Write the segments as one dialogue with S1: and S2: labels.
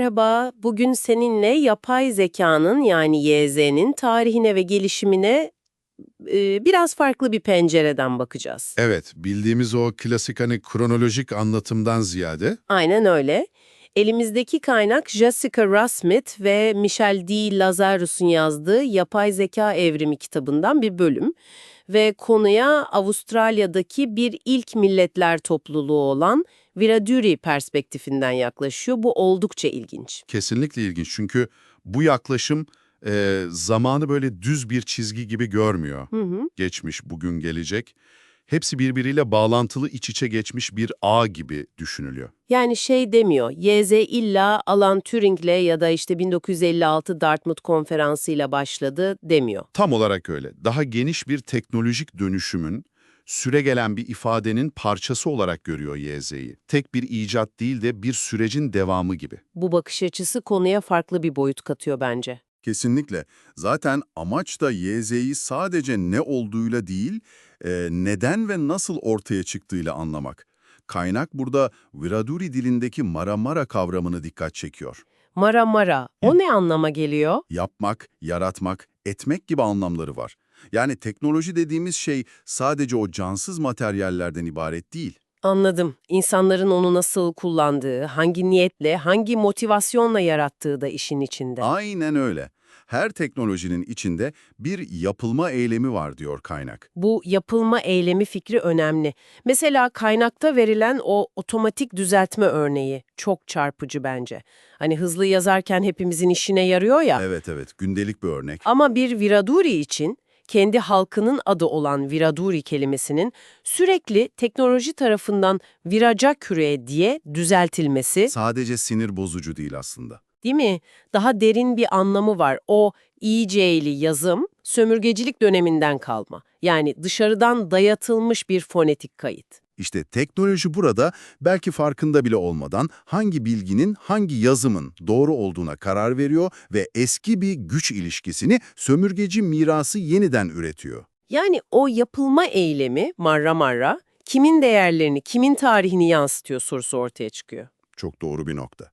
S1: Merhaba, bugün seninle yapay zekanın yani YZ'nin tarihine ve gelişimine e, biraz farklı bir pencereden bakacağız.
S2: Evet, bildiğimiz o klasik hani kronolojik anlatımdan ziyade
S1: Aynen öyle. Elimizdeki kaynak Jessica Russmith ve Michel D. Lazarus'un yazdığı Yapay Zeka Evrimi kitabından bir bölüm. Ve konuya Avustralya'daki bir ilk milletler topluluğu olan Wiradjuri perspektifinden yaklaşıyor. Bu oldukça ilginç.
S2: kesinlikle ilginç. Çünkü bu yaklaşım e, zamanı böyle düz bir çizgi gibi görmüyor.
S1: Hı hı.
S2: Geçmiş, bugün, gelecek. Hepsi birbiriyle bağlantılı iç içe geçmiş bir ağ gibi düşünülüyor.
S1: Yani şey demiyor, YZ illa Alan Turing'le ya da işte 1956 Dartmouth konferansıyla başladı demiyor.
S2: Tam olarak öyle. Daha geniş bir teknolojik dönüşümün, süregelen bir ifadenin parçası olarak görüyor YZ'yi. Tek bir icat değil de bir sürecin devamı gibi.
S1: Bu bakış açısı konuya farklı bir boyut katıyor bence.
S3: Kesinlikle. Zaten amaç da YZ'yi sadece ne olduğuyla değil, e, neden ve nasıl ortaya çıktığıyla anlamak. Kaynak burada Wiradjuri dilindeki maramara kavramını dikkat çekiyor.
S1: Mara mara, o ne anlama geliyor?
S3: Yapmak, yaratmak, etmek gibi anlamları var. Yani teknoloji dediğimiz şey sadece o cansız materyallerden ibaret değil.
S1: Anladım. İnsanların onu nasıl kullandığı, hangi niyetle, hangi motivasyonla yarattığı da işin içinde.
S3: Aynen öyle. Her teknolojinin içinde bir yapılma eylemi var diyor kaynak.
S1: Bu yapılma eylemi fikri önemli. Mesela kaynakta verilen o otomatik düzeltme örneği çok çarpıcı bence. Hani hızlı yazarken hepimizin işine yarıyor ya.
S3: Evet evet, gündelik bir örnek.
S1: Ama bir Viraduri için kendi halkının adı olan Viraduri kelimesinin sürekli teknoloji tarafından viraca küre diye düzeltilmesi,
S3: Sadece sinir bozucu değil aslında.
S1: değil mi? Daha derin bir anlamı var. O İC'li yazım sömürgecilik döneminden kalma. Yani dışarıdan dayatılmış bir fonetik kayıt.
S3: İşte teknoloji burada belki farkında bile olmadan hangi bilginin, hangi yazımın doğru olduğuna karar veriyor ve eski bir güç ilişkisini sömürgeci mirası yeniden üretiyor.
S1: Yani o yapılma eylemi marra marra kimin değerlerini, kimin tarihini yansıtıyor sorusu ortaya çıkıyor.
S3: Çok doğru bir nokta.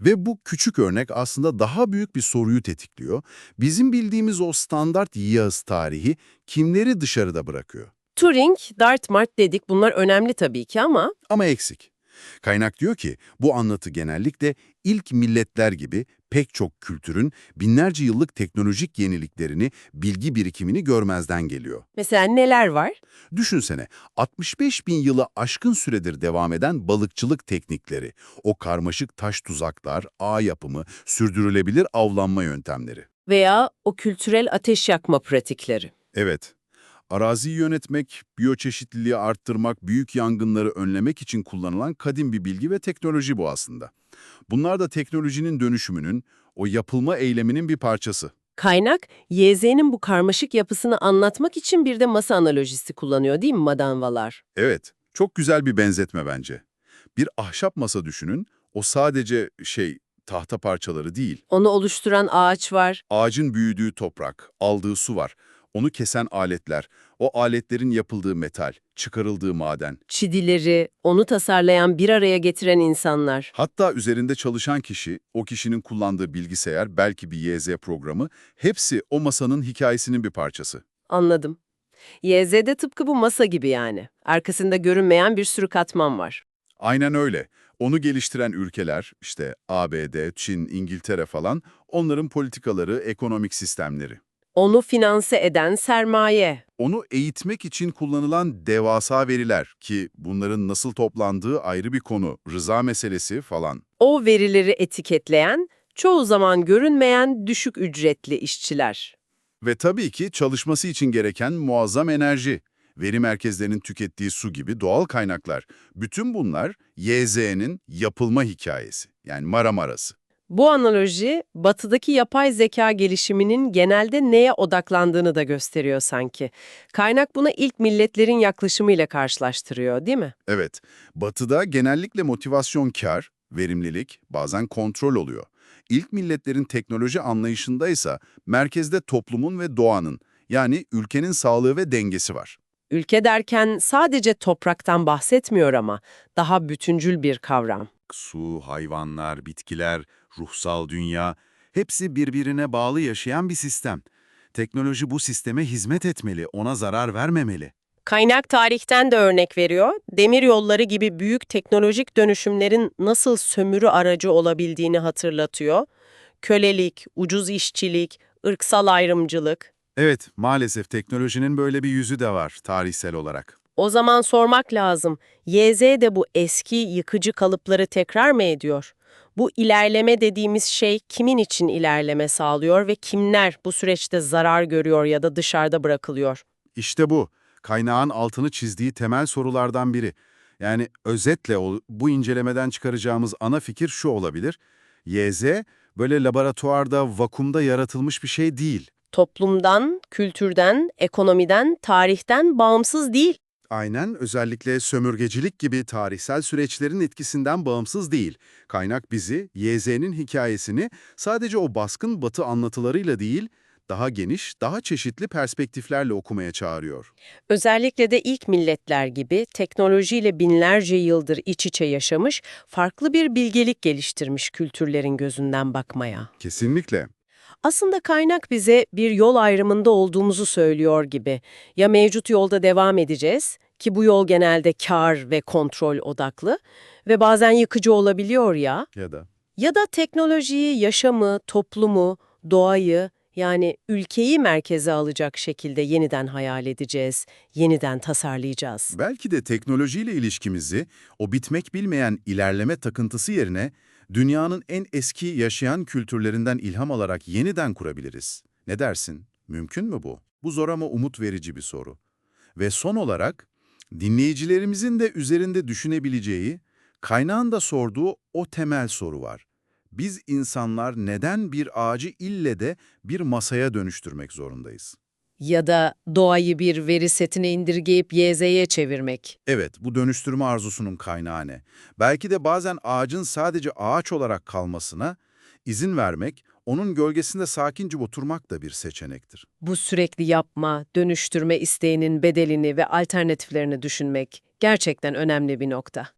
S3: Ve bu küçük örnek aslında daha büyük bir soruyu tetikliyor. Bizim bildiğimiz o standart yağız tarihi kimleri dışarıda bırakıyor?
S1: Turing, Dartmouth dedik bunlar önemli tabii ki ama
S3: Ama eksik. Kaynak diyor ki bu anlatı genellikle ilk milletler gibi pek çok kültürün binlerce yıllık teknolojik yeniliklerini, bilgi birikimini görmezden geliyor.
S1: mesela neler var?
S3: Düşünsene 65 bin yılı aşkın süredir devam eden balıkçılık teknikleri, o karmaşık taş tuzaklar, ağ yapımı, sürdürülebilir avlanma yöntemleri.
S1: Veya o kültürel ateş yakma pratikleri.
S3: Evet, araziyi yönetmek, biyoçeşitliliği arttırmak, büyük yangınları önlemek için kullanılan kadim bir bilgi ve teknoloji bu aslında. Bunlar da teknolojinin dönüşümünün, o yapılma eyleminin bir parçası.
S1: Kaynak, YZ'nin bu karmaşık yapısını anlatmak için bir de masa analojisi kullanıyor değil mi madanvalar?
S3: Evet, çok güzel bir benzetme bence. Bir ahşap masa düşünün, o sadece şey, tahta parçaları değil.
S1: Onu oluşturan ağaç var.
S3: Ağacın büyüdüğü toprak, aldığı su var. Onu kesen aletler, o aletlerin yapıldığı metal, çıkarıldığı maden.
S1: çidileri, onu tasarlayan bir araya getiren insanlar.
S3: Hatta üzerinde çalışan kişi, o kişinin kullandığı bilgisayar, belki bir YZ programı, hepsi o masanın hikayesinin bir parçası.
S1: Anladım. YZ'de tıpkı bu masa gibi yani. Arkasında görünmeyen bir sürü katman var.
S3: Aynen öyle. Onu geliştiren ülkeler, işte ABD, Çin, İngiltere falan, onların politikaları, ekonomik sistemleri.
S1: Onu finanse eden sermaye.
S3: Onu eğitmek için kullanılan devasa veriler ki bunların nasıl toplandığı ayrı bir konu, rıza meselesi falan.
S1: O verileri etiketleyen, çoğu zaman görünmeyen düşük ücretli işçiler.
S3: Ve tabii ki çalışması için gereken muazzam enerji, veri merkezlerinin tükettiği su gibi doğal kaynaklar. Bütün bunlar YZ'nin yapılma hikayesi, yani Maramarası.
S1: Bu analoji, batıdaki yapay zeka gelişiminin genelde neye odaklandığını da gösteriyor sanki. Kaynak buna ilk milletlerin yaklaşımıyla karşılaştırıyor, değil mi?
S3: Evet, batıda genellikle motivasyon kar, verimlilik, bazen kontrol oluyor. İlk milletlerin teknoloji anlayışında ise merkezde toplumun ve doğanın, yani ülkenin sağlığı ve dengesi var.
S1: Ülke derken sadece topraktan bahsetmiyor ama daha bütüncül bir kavram.
S3: Su, hayvanlar, bitkiler, ruhsal dünya, hepsi birbirine bağlı yaşayan bir sistem. Teknoloji bu sisteme hizmet etmeli, ona zarar vermemeli.
S1: Kaynak tarihten de örnek veriyor. Demir yolları gibi büyük teknolojik dönüşümlerin nasıl sömürü aracı olabildiğini hatırlatıyor. Kölelik, ucuz işçilik, ırksal ayrımcılık.
S3: Evet, maalesef teknolojinin böyle bir yüzü de var tarihsel olarak.
S1: O zaman sormak lazım. YZ de bu eski yıkıcı kalıpları tekrar mı ediyor? Bu ilerleme dediğimiz şey kimin için ilerleme sağlıyor ve kimler bu süreçte zarar görüyor ya da dışarıda bırakılıyor?
S3: İşte bu, kaynağın altını çizdiği temel sorulardan biri. Yani özetle bu incelemeden çıkaracağımız ana fikir şu olabilir. YZ, böyle laboratuvarda, vakumda yaratılmış bir şey değil.
S1: Toplumdan, kültürden, ekonomiden, tarihten bağımsız değil.
S3: Aynen, özellikle sömürgecilik gibi tarihsel süreçlerin etkisinden bağımsız değil. Kaynak bizi, YZ'nin hikayesini sadece o baskın batı anlatılarıyla değil, daha geniş, daha çeşitli perspektiflerle okumaya çağırıyor.
S1: Özellikle de ilk milletler gibi teknolojiyle binlerce yıldır iç içe yaşamış, farklı bir bilgelik geliştirmiş kültürlerin gözünden bakmaya.
S3: Kesinlikle.
S1: Aslında kaynak bize bir yol ayrımında olduğumuzu söylüyor gibi. Ya mevcut yolda devam edeceğiz ki bu yol genelde kar ve kontrol odaklı ve bazen yıkıcı olabiliyor ya.
S3: Ya da
S1: Ya da teknolojiyi, yaşamı, toplumu, doğayı yani ülkeyi merkeze alacak şekilde yeniden hayal edeceğiz, yeniden tasarlayacağız.
S3: Belki de teknolojiyle ilişkimizi o bitmek bilmeyen ilerleme takıntısı yerine dünyanın en eski yaşayan kültürlerinden ilham alarak yeniden kurabiliriz. Ne dersin? Mümkün mü bu? Bu zor ama umut verici bir soru. Ve son olarak dinleyicilerimizin de üzerinde düşünebileceği, kaynağın da sorduğu o temel soru var. Biz insanlar neden bir ağacı ille de bir masaya dönüştürmek zorundayız?
S1: Ya da doğayı bir veri setine indirgeyip YZ'ye çevirmek.
S3: Evet, bu dönüştürme arzusunun kaynağı ne? Belki de bazen ağacın sadece ağaç olarak kalmasına izin vermek, onun gölgesinde sakince oturmak da bir seçenektir.
S1: Bu sürekli yapma, dönüştürme isteğinin bedelini ve alternatiflerini düşünmek gerçekten önemli bir nokta.